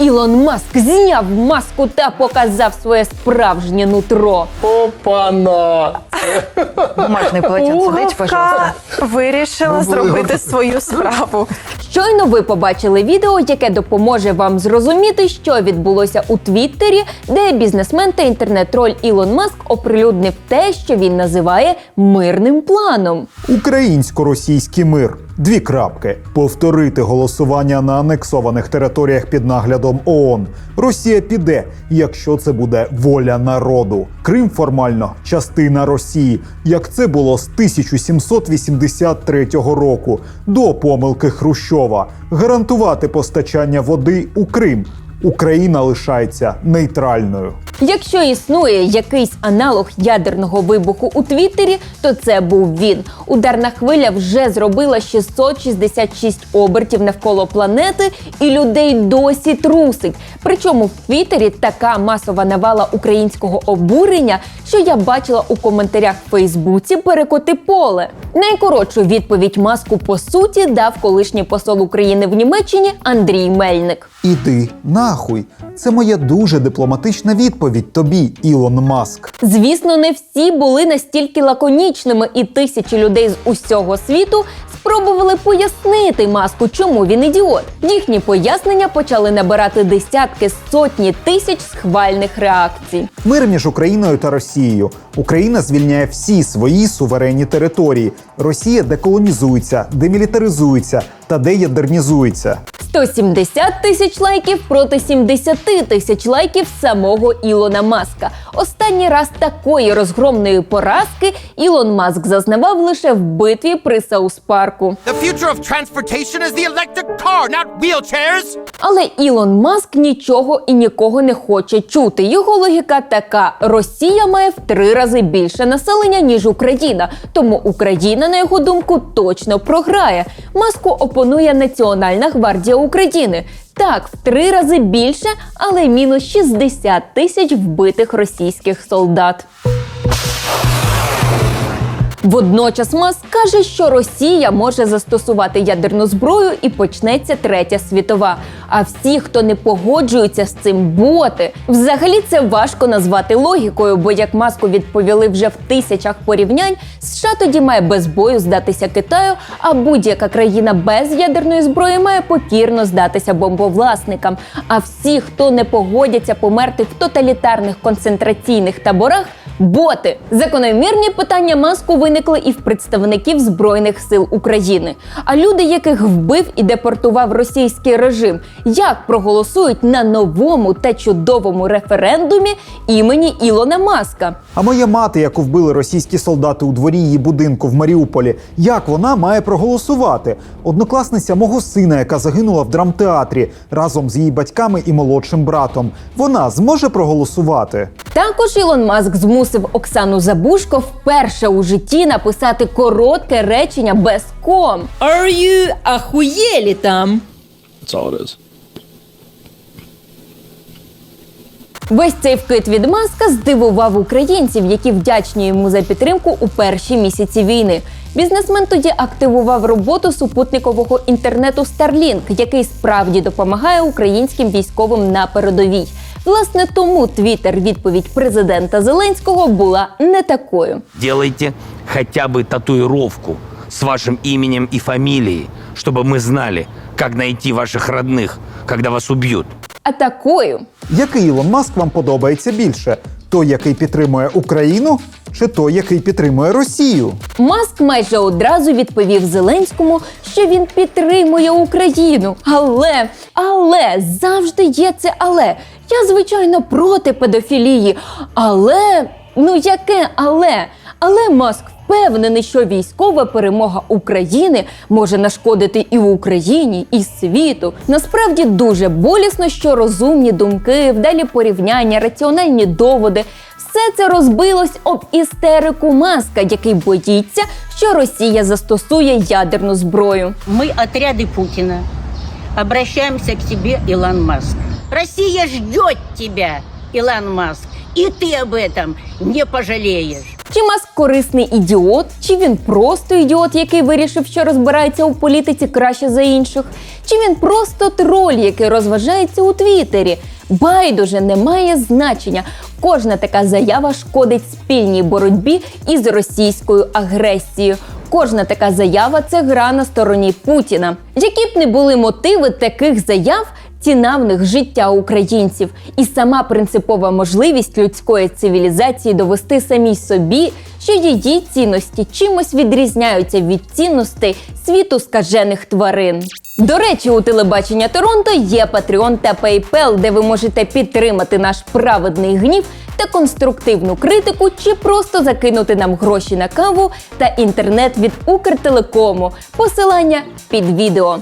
Ілон Маск зняв маску та показав своє справжнє нутро. Опана! Бумажный полотенце дайте, пожалуйста. Вирішила зробити свою справу. Щойно ви побачили відео, яке допоможе вам зрозуміти, що відбулося у Твіттері, де бізнесмен та інтернет-троль Ілон Маск оприлюднив те, що він називає мирним планом. Українсько-російський мир. Дві крапки. Повторити голосування на анексованих територіях під наглядом ООН. Росія піде, якщо це буде воля народу. Крим формально частина Росії, як це було з 1783 року до помилки Хрущова. Гарантувати постачання води у Крим. Україна лишається нейтральною. Якщо існує якийсь аналог ядерного вибуху у Твіттері, то це був він. Ударна хвиля вже зробила 666 обертів навколо планети, і людей досі трусить. Причому в Твіттері така масова навала українського обурення, що я бачила у коментарях в Фейсбуці перекоти поле. Найкоротшу відповідь маску по суті дав колишній посол України в Німеччині Андрій Мельник. Іди нахуй. Це моя дуже дипломатична відповідь тобі, Ілон Маск. Звісно, не всі були настільки лаконічними, і тисячі людей з усього світу спробували пояснити маску, чому він ідіот. Їхні пояснення почали набирати десятки сотні тисяч схвальних реакцій. Мир між Україною та Росією. Україна звільняє всі свої суверенні території. Росія деколонізується, демілітаризується та деядернізується. 170 тисяч лайків проти 70 тисяч лайків самого Ілона Маска. Останній раз такої розгромної поразки Ілон Маск зазнавав лише в битві при not wheelchairs. Але Ілон Маск нічого і нікого не хоче чути. Його логіка така: Росія має в три рази більше населення ніж Україна, тому Україна, на його думку, точно програє. Маску опонує Національна гвардія України. Так, в три рази більше, але мінус 60 тисяч вбитих російських солдат. Водночас Маск каже, що Росія може застосувати ядерну зброю і почнеться третя світова. А всі, хто не погоджуються з цим, боти. Взагалі це важко назвати логікою, бо як маску відповіли вже в тисячах порівнянь, США тоді має без бою здатися Китаю, а будь-яка країна без ядерної зброї має покірно здатися бомбовласникам. А всі, хто не погодяться померти в тоталітарних концентраційних таборах, боти. Закономірні питання маску виникли і в представників збройних сил України. А люди, яких вбив і депортував російський режим, як проголосують на новому та чудовому референдумі імені Ілона Маска? А моя мати, яку вбили російські солдати у дворі її будинку в Маріуполі, як вона має проголосувати? Однокласниця мого сина, яка загинула в драмтеатрі разом з її батьками і молодшим братом. Вона зможе проголосувати? Також Ілон Маск змусив Оксану Забушко вперше у житті написати коротке речення без ком. Are you ахуєлі там? That's all it is. Весь цей вкид від маска здивував українців, які вдячні йому за підтримку у перші місяці війни. Бізнесмен тоді активував роботу супутникового інтернету Starlink, який справді допомагає українським військовим на передовій. Власне, тому твіттер відповідь президента Зеленського була не такою. Делайте хотя бы татуировку с вашим именем и фамилией, чтобы мы знали, как найти ваших родных, когда вас убьют. А такою Який Ілон Маск вам подобається більше? Той, який підтримує Україну, чи той, який підтримує Росію? Маск майже одразу відповів Зеленському, що він підтримує Україну. Але, але завжди є це але. Я звичайно проти педофілії. Але ну яке але? Але Маск впевнений, що військова перемога України може нашкодити і Україні, і світу. Насправді дуже болісно, що розумні думки, вдалі порівняння, раціональні доводи. Все це розбилось об істерику маска, який боїться, що Росія застосує ядерну зброю. Мы, отряды Путина, обращаемся к тебе, Илон Маск. Россия ждет тебя, Илон Маск, и ты об этом не пожалеешь. Чи Маск корисний ідіот, чи він просто ідіот, який вирішив, що розбирається у політиці краще за інших, чи він просто троль, який розважається у Твіттері. Байдуже не має значення. Кожна така заява шкодить спільній боротьбі із російською агресією. Кожна така заява це гра на стороні Путіна. Які б не були мотиви таких заяв, ціна в них життя українців, і сама принципова можливість людської цивілізації довести самій собі, що її цінності чимось відрізняються від цінностей світу скажених тварин. До речі, у телебачення Торонто є Patreon та PayPal, де ви можете підтримати наш праведний гнів та конструктивну критику, чи просто закинути нам гроші на каву та інтернет від Укртелекому. Посилання під відео.